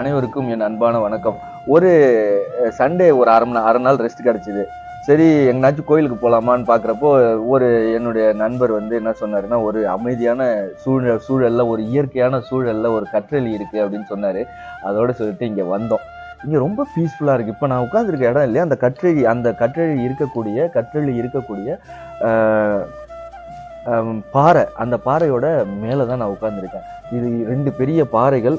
அனைவருக்கும் என் அன்பான வணக்கம். ஒரு சண்டே ஒரு அரை மணி அரை நாள் ரெஸ்ட் கிடச்சிது. சரி எங்கனாச்சும் கோயிலுக்கு போகலாமான்னு பார்க்குறப்போ ஒரு என்னுடைய நண்பர் வந்து என்ன சொன்னாருன்னா ஒரு அமைதியான சூழல் சூழலில் ஒரு இயற்கையான சூழலில் ஒரு கற்றளி இருக்குது அப்படின்னு சொன்னார். அதோடு சொல்லிட்டு இங்கே வந்தோம். இங்கே ரொம்ப பீஸ்ஃபுல்லாக இருக்குது இப்போ நான் உட்காந்துருக்க இடம் இல்லையா? அந்த கற்றழி அந்த கற்றழி இருக்கக்கூடிய கற்றழி இருக்கக்கூடிய பாறை. அந்த பாறையோட மேலே தான் நான் உட்காந்துருக்கேன் இது ரெண்டு பெரிய பாறைகள்.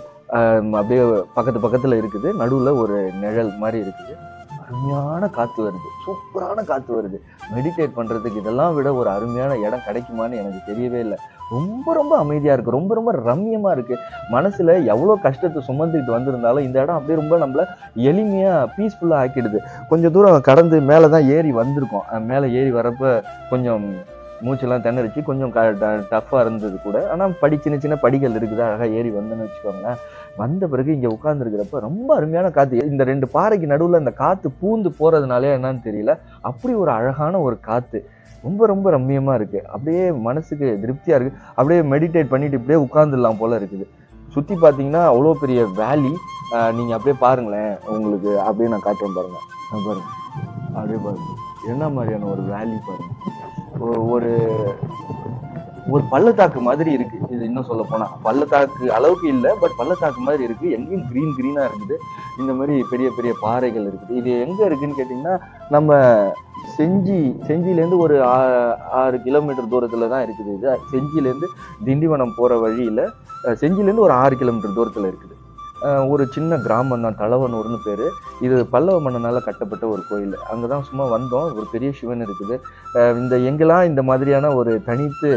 அப்படியே பக்கத்து பக்கத்தில் இருக்குது. நடுவில் ஒரு நிழல் மாதிரி இருக்குது. அருமையான காற்று வருது. சூப்பரான காற்று வருது. மெடிடேட் பண்ணுறதுக்கு இதெல்லாம் விட ஒரு அருமையான இடம் கிடைக்குமான்னு எனக்கு தெரியவே இல்லை. ரொம்ப ரொம்ப அமைதியாக இருக்குது ரொம்ப ரொம்ப ரம்மியமாக இருக்குது மனசில் எவ்வளோ கஷ்டத்தை சுமந்துக்கிட்டு வந்திருந்தாலும் இந்த இடம் அப்படியே ரொம்ப நம்மள எளிமையாக பீஸ்ஃபுல்லாக ஆக்கிடுது. கொஞ்சம் தூரம் கடந்து மேலே தான் ஏறி வந்திருக்கோம். மேலே ஏறி வரப்போ கொஞ்சம் மூச்செல்லாம் திணறிச்சு கொஞ்சம் க டஃப்பாக இருந்தது கூட. ஆனால் படி சின்ன சின்ன படிகள் இருக்குது அழகாக ஏறி வந்தேன்னு வச்சுக்கோங்களேன். வந்த பிறகு இங்கே உட்காந்துருக்கிறப்ப ரொம்ப அருமையான காற்று இந்த ரெண்டு பாறைக்கு நடுவில் அந்த காற்று பூந்து போகிறதுனாலே என்னன்னு தெரியல. அப்படி ஒரு அழகான ஒரு காற்று ரொம்ப ரொம்ப ரம்மியமாக இருக்குது அப்படியே மனசுக்கு திருப்தியாக இருக்குது அப்படியே மெடிடேட் பண்ணிட்டு இப்படியே உட்காந்துடலாம் போல் இருக்குது. சுற்றி பார்த்தீங்கன்னா அவ்வளோ பெரிய வேலி நீங்கள் அப்படியே பாருங்களேன் உங்களுக்கு. அப்படியே நான் காட்டுறேன் பாருங்கள் பாருங்கள் அப்படியே பாருங்கள் என்ன மாதிரியான ஒரு வேலி பாருங்கள் ஒரு ஒரு பள்ளத்தாக்கு மாதிரி இருக்கு. இது இன்னும் சொல்ல போனா. பள்ளத்தாக்கு அளவுக்கு இல்லை பட் பள்ளத்தாக்கு மாதிரி இருக்கு. எங்கேயும் கிரீன் கிரீனா இருக்குது. இந்த மாதிரி பெரிய பெரிய பாறைகள் இருக்குது. இது எங்க இருக்குன்னு கேட்டிங்கன்னா நம்ம செஞ்சி செஞ்சிலேருந்து ஒரு ஆ- ஆறு கிலோமீட்டர் தூரத்துல தான் இருக்குது இது. செஞ்சிலேருந்து திண்டிவனம் போற வழியில செஞ்சிலேருந்து ஒரு ஆறு கிலோமீட்டர் தூரத்துல இருக்குது. ஒரு சின்ன கிராமம் தான் தலவனூர்னு பேர். இது பல்லவ மன்னனால் கட்டப்பட்ட ஒரு கோயில். அங்கே தான் சும்மா வந்தோம். ஒரு பெரிய சிவன் இருக்குது. இந்த எங்கெல்லாம் இந்த மாதிரியான ஒரு தனித்து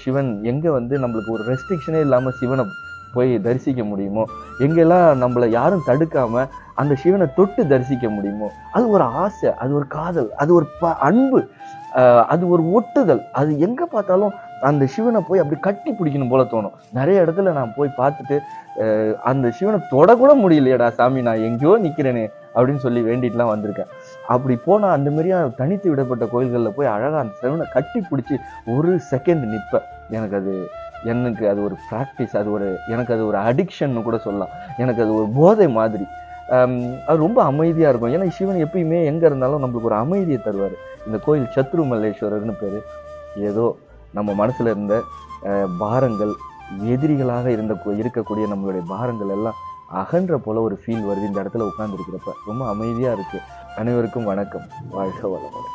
சிவன் எங்கே வந்து நம்மளுக்கு ஒரு ரெஸ்ட்ரிக்ஷனே இல்லாமல் சிவனை போய் தரிசிக்க முடியுமோ? எங்கெல்லாம் நம்மளை யாரும் தடுக்காமல் அந்த சிவனை தொட்டு தரிசிக்க முடியுமோ? அது ஒரு ஆசை அது ஒரு காதல் அது ஒரு ப அன்பு அது ஒரு ஒட்டுதல். அது எங்கே பார்த்தாலும் அந்த சிவனை போய் அப்படி கட்டி பிடிக்கணும் போல தோணும். நிறைய இடத்துல நான் போய் பார்த்துட்டு அந்த சிவனை தொடக்கூட முடியலையேடா சாமி நான் எங்கேயோ நிற்கிறேனே அப்படின்னு சொல்லி வேண்டிட்டுலாம் வந்திருக்கேன். அப்படி போனால் அந்த மாதிரியா தனித்து விடப்பட்ட கோயில்களில் போய் அழகாக அந்த சிவனை கட்டி பிடிச்சி ஒரு செகண்ட் நிற்பேன் எனக்கு அது எனக்கு அது ஒரு ப்ராக்டிஸ் அது ஒரு எனக்கு அது ஒரு அடிக்ஷன்னு கூட சொல்லலாம். எனக்கு அது ஒரு போதை மாதிரி. அது ரொம்ப அமைதியாக இருக்கும். ஏன்னா சிவன் எப்பயுமே எங்கே இருந்தாலும் நம்மளுக்கு ஒரு அமைதியை தருவார். இந்த கோயில் சத்ரு மல்லேஸ்வரர்னு பேர். ஏதோ நம்ம மனசில் இருந்த பாரங்கள் எதிரிகளாக இருந்த இருக்கக்கூடிய நம்மளுடைய பாரங்கள் எல்லாம் அகன்ற போல ஒரு ஃபீல் வருது இந்த இடத்துல உட்காந்துருக்கிறப்ப ரொம்ப அமைதியாக இருக்குது அனைவருக்கும் வணக்கம். வாழ்க வளமுடன்.